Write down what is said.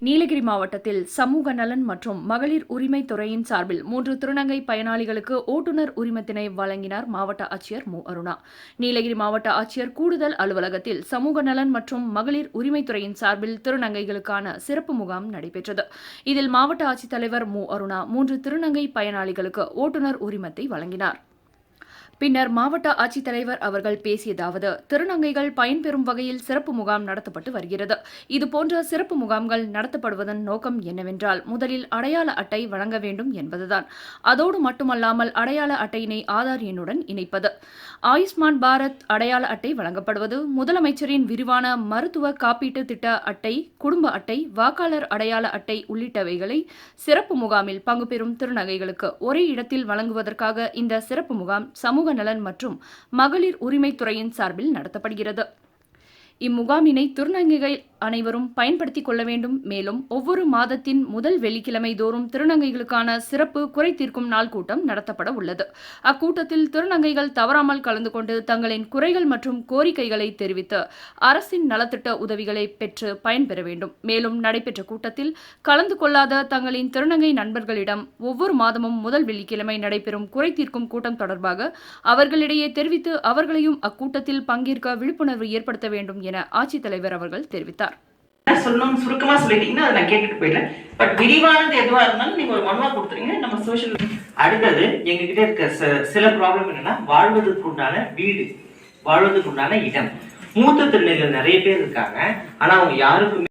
நீலகிரி மாவட்டத்தில் சமூக நலன் மற்றும் மகளிர் உரிமை துறையின் சார்பில் மூன்று திருநங்கை பயனாளிகளுக்கு ஓட்டுநர் உரிமத்தினை வழங்கினார் மாவட்ட ஆட்சியர் மு. அருணா. நீலகிரி மாவட்ட ஆட்சியர் கூடுதல் அலுவலகத்தில் சமூக நலன் மற்றும் மகளிர் உரிமைத்துறையின் சார்பில் திருநங்கைகளுக்கான சிறப்பு முகாம் நடைபெற்றது. இதில் மாவட்ட ஆட்சித்தலைவர் மு. அருணா மூன்று திருநங்கை பயனாளிகளுக்கு ஓட்டுநர் உரிமத்தை வழங்கினார். பின்னர் மாவட்ட ஆட்சித்தலைவர் அவர்கள் பேசியதாவது திருநங்கைகள் பயன்பெறும் வகையில் சிறப்பு முகாம் நடத்தப்பட்டு வருகிறது. இதுபோன்ற சிறப்பு முகாம்கள் நடத்தப்படுவதன் நோக்கம் என்னவென்றால் முதலில் அடையாள அட்டை வழங்க வேண்டும் என்பதுதான். அதோடு மட்டுமல்லாமல் அடையாள அட்டையினை ஆதார் எண்ணுடன் இணைப்பது. ஆயுஷ்மான் பாரத் அடையாள அட்டை வழங்கப்படுவது முதலமைச்சரின் விரிவான மருத்துவ காப்பீட்டு திட்ட அட்டை குடும்ப அட்டை வாக்காளர் அடையாள அட்டை உள்ளிட்டவைகளை சிறப்பு முகாமில் பங்குபெறும் திருநங்கைகளுக்கு ஒரே இடத்தில் வழங்குவதற்காக இந்த சிறப்பு முகாம் சமூக நலன் மற்றும் மகளிர் உரிமைத்துறையின் சார்பில் நடத்தப்படுகிறது. இம்முகாமினை திருநங்கைகள் அனைவரும் பயன்படுத்திக் கொள்ள வேண்டும். மேலும் ஒவ்வொரு மாதத்தின் முதல் வெள்ளிக்கிழமை தோறும் திருநங்கைகளுக்கான சிறப்பு குறை தீர்க்கும் நாள் கூட்டம் நடத்தப்பட உள்ளது. அக்கூட்டத்தில் திருநங்கைகள் தவறாமல் கலந்து கொண்டு தங்களின் குறைகள் மற்றும் கோரிக்கைகளை தெரிவித்து அரசின் நலத்திட்ட உதவிகளை பெற்று பயன்பெற வேண்டும். மேலும் நடைபெற்ற கூட்டத்தில் கலந்து கொள்ளாத தங்களின் திருநங்கை நண்பர்களிடம் ஒவ்வொரு மாதமும் முதல் வெள்ளிக்கிழமை நடைபெறும் குறை தீர்க்கும் கூட்டம் தொடர்பாக அவர்களிடையே தெரிவித்து அவர்களையும் அக்கூட்டத்தில் பங்கேற்க விழிப்புணர்வு ஏற்படுத்த வேண்டும் என ஆட்சித்தலைவர் அவர்கள் தெரிவித்தார். சொல்லணும்னு சுருக்கமா சொல்லிட்டீங்கன்னா அதை நான் கேட்டுட்டு போயிடுறேன். பட் விரிவானது எதுவா இருந்தாலும் நீங்க ஒரு மனுவாக கொடுத்துருங்க. நம்ம சோஷியல் அடுத்தது எங்ககிட்ட இருக்க ச- சில ப்ராப்ளம் என்னன்னா வாழ்வதற்கு உண்டான வீடு வாழ்வதற்கு உண்டான இடம். மூத்த திருநங்கைகள் நிறைய பேர் இருக்காங்க. ஆனா அவங்க யாருக்குமே